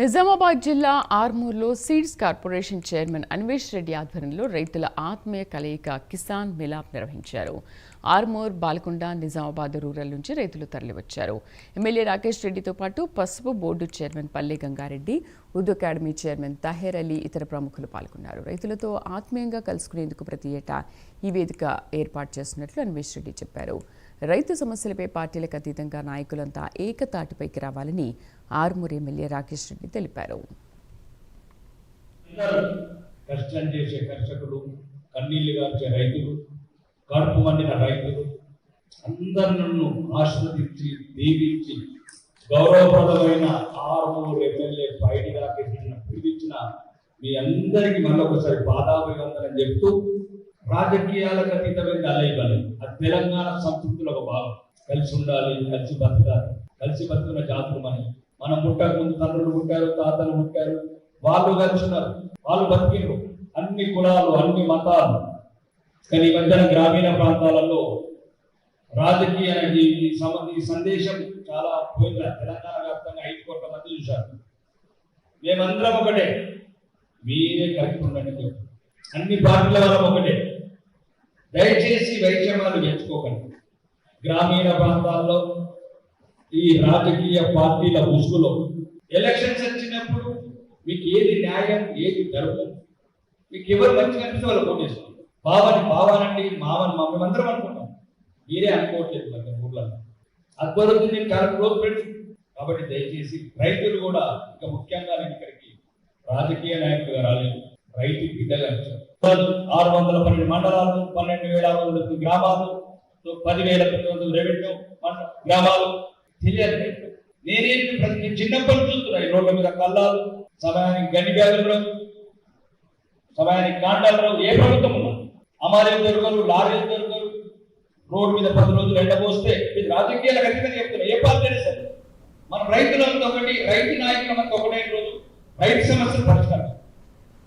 నిజామాబాద్ జిల్లా ఆర్మూర్లో seeds corporation chairman Anvesh Reddy ఆధ్వర్యంలో రైతుల ఆత్మీయ కలయిక కిసాన్ మిలాప్ నిర్వహించారు. ఆర్మూర్ బాలకొండ నిజామాబాద్ రూరల్ నుంచి రైతులు తరలివచ్చారు. ఎమ్మెల్యే రాకేష్ రెడ్డితో పాటు పసుపు board chairman Palle Gangareddy Urdu academy chairman Taher Ali ఇతర ప్రముఖులు పాల్గొన్నారు. రైతులతో ఆత్మీయంగా కలుసుకునేందుకు ప్రతి ఏటా ఈ వేదిక ఏర్పాటు చేస్తున్నట్లు అన్వేష్ రెడ్డి చెప్పారు. రైతు సమస్యలపై పార్టీలకు అతీతంగా నాయకులంతా ఏకతాటిపైకి రావాలని ఆర్మూరి ఎమ్మెల్యే రాకేష్ రెడ్డి తెలిపారు. కష్టం చేసే కర్షకులు కన్నీళ్ళు గార్చే రైతులు కడుపు మండిన రైతులు అందరు నన్ను ఆశీర్వదించి దీవించి గౌరవప్రదమైన ఆర్మూరు ఎమ్మెల్యే బయటి రాకేసిన పిలిపించిన మీ అందరికీ మళ్ళీ ఒకసారి పాదాభివందనం చెప్తూ రాజకీయాలకు అతీతమైన అలైబలి అది తెలంగాణ సంస్కృతిలో ఒక భాగం కలిసి ఉండాలి కలిసి బతకాలి. కలిసి బతుకున్న జాతులు మనం మనం పుట్టక ముందు తండ్రులు పుట్టారు తాతలు పుట్టారు. వాళ్ళు కలిసి ఉన్నారు. వాళ్ళు బతికిండ్రు. అన్ని కులాలు అన్ని మతాలు. కానీ ఈ మధ్యన గ్రామీణ ప్రాంతాలలో రాజకీయ ఈ సందేశం చాలా పోయింది? తెలంగాణ వ్యాప్తంగా ఐదు కోట్ల మంది చూశారు. మేమందరం ఒకటే. మీరే కరెక్ట్ ఉండండి. అన్ని పార్టీల వాళ్ళం ఒకటే. దయచేసి వైషమ్యాలు ఎంచుకోకండి గ్రామీణ ప్రాంతాల్లో ఈ రాజకీయ పార్టీల ముసుగులో ఎలక్షన్స్ వచ్చినప్పుడు మీకు ఏది న్యాయం ఏది ధర్మం? మీకు ఎవరు మంచిగా అనిపిస్తే వాళ్ళు ఓటేస్తారు బావని బావనండి మావని మా మేమందరం అనుకుంటాం. మీరే అనుకోవట్లేదు మన ఊర్లో. అద్భుతం నేను చాలా క్లోజ్ ఫ్రెండ్స్. కాబట్టి దయచేసి రైతులు కూడా ఇంకా ముఖ్యంగా నేను ఇక్కడికి రాజకీయ నాయకులుగా రాలేదు. రైతు బిడ్డగా ఆరు వందల పన్నెండు మండలాలు పన్నెండు వేల ఆరు వందల గ్రామాలు పదివేల తొమ్మిది వందల రెవెన్యూ గ్రామాలు తెలియదు. నేనేంటి ప్రతి చిన్నప్పటి నుంచి రోడ్ల మీద కల్లాలు సమయానికి గని బ్యాగులు రావు సమయానికి కాండాలు రావు ఏ ప్రభుత్వం ఉన్నా. అమారీలు దొరకరు లారీలు దొరకరు. రోడ్డు మీద పది రోజులు ఎండబోస్తే ఇది రాజకీయాల అతీతంగా చెప్తున్నారు ఏ పార్టీ అయినా సరే. మన రైతులంతా ఒకటి రైతు నాయకులంతా ఒకటే రోజు రైతు సమస్యలు పరిష్కారం.